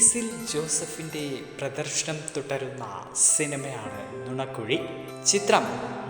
ബേസിൽ ജോസഫിന്റെ പ്രദർശനം തുടരുന്ന സിനിമയാണ് നുണക്കുഴി. ചിത്രം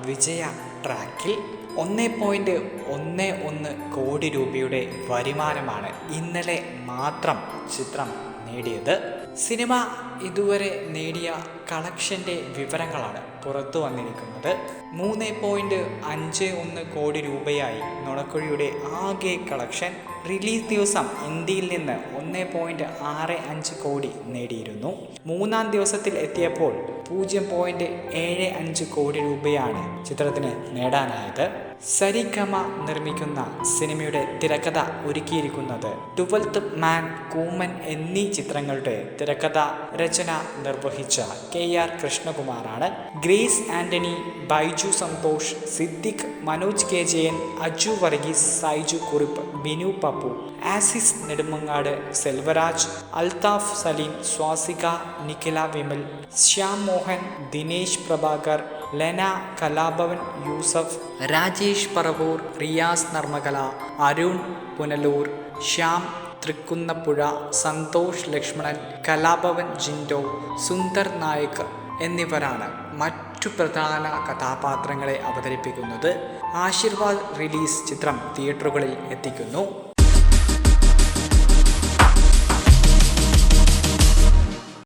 വിജയ ട്രാക്കിൽ ഒന്ന് പോയിന്റ് ഒന്ന് ഒന്ന് കോടി രൂപയുടെ വരുമാനമാണ് ഇന്നലെ മാത്രം ചിത്രം നേടിയത്. സിനിമ ഇതുവരെ നേടിയ കളക്ഷന്റെ വിവരങ്ങളാണ് പുറത്തു വന്നിരിക്കുന്നത്. മൂന്ന് പോയിന്റ് അഞ്ച് ഒന്ന് കോടി രൂപയായി നുണക്കുഴിയുടെ ആകെ കളക്ഷൻ റിലീസ് ദിവസം ഇന്ത്യയിൽ നിന്ന് ഒന്ന് പോയിന്റ് ആറ് അഞ്ച് കോടി നേടിയിരുന്നു. മൂന്നാം ദിവസത്തിൽ എത്തിയപ്പോൾ പൂജ്യം പോയിന്റ് ഏഴ് അഞ്ച് കോടി രൂപയാണ് ചിത്രത്തിന് നേടാനായത്. സരിഗമ നിർമ്മിക്കുന്ന സിനിമയുടെ തിരക്കഥ ഒരുക്കിയിരിക്കുന്നത്. ട്വൽത്ത് മാൻ കൂമൻ എന്നീ ചിത്രങ്ങളുടെ തിരക്കഥ രചന നിർവഹിച്ച കെ ആർ കൃഷ്ണകുമാറാണ്. ഗ്രേസ് ആന്റണി ബൈജു സന്തോഷ് സിദ്ദിഖ് മനോജ് കെ ജയൻ അജു വർഗീസ് സൈജു കുറിപ്പ് ബിനു പപ്പു ആസിസ് നെടുമങ്ങാട് സെൽവരാജ് അൽതാഫ് സലീം സ്വാസിക നിഖില വിമൽ ശ്യാം മോഹൻ ദിനേശ് പ്രഭാകർ ലെന കലാഭവൻ യൂസഫ് രാജേഷ് പറവൂർ റിയാസ് നർമ്മകല അരുൺ പുനലൂർ ശ്യാം തൃക്കുന്നപ്പുഴ സന്തോഷ് ലക്ഷ്മണൻ കലാഭവൻ ജിൻഡോ സുന്ദർ നായക് എന്നിവരാണ് മറ്റു പ്രധാന കഥാപാത്രങ്ങളെ അവതരിപ്പിക്കുന്നത്. ആശീർവാദ് റിലീസ് ചിത്രം തിയേറ്ററുകളിൽ എത്തിക്കുന്നു.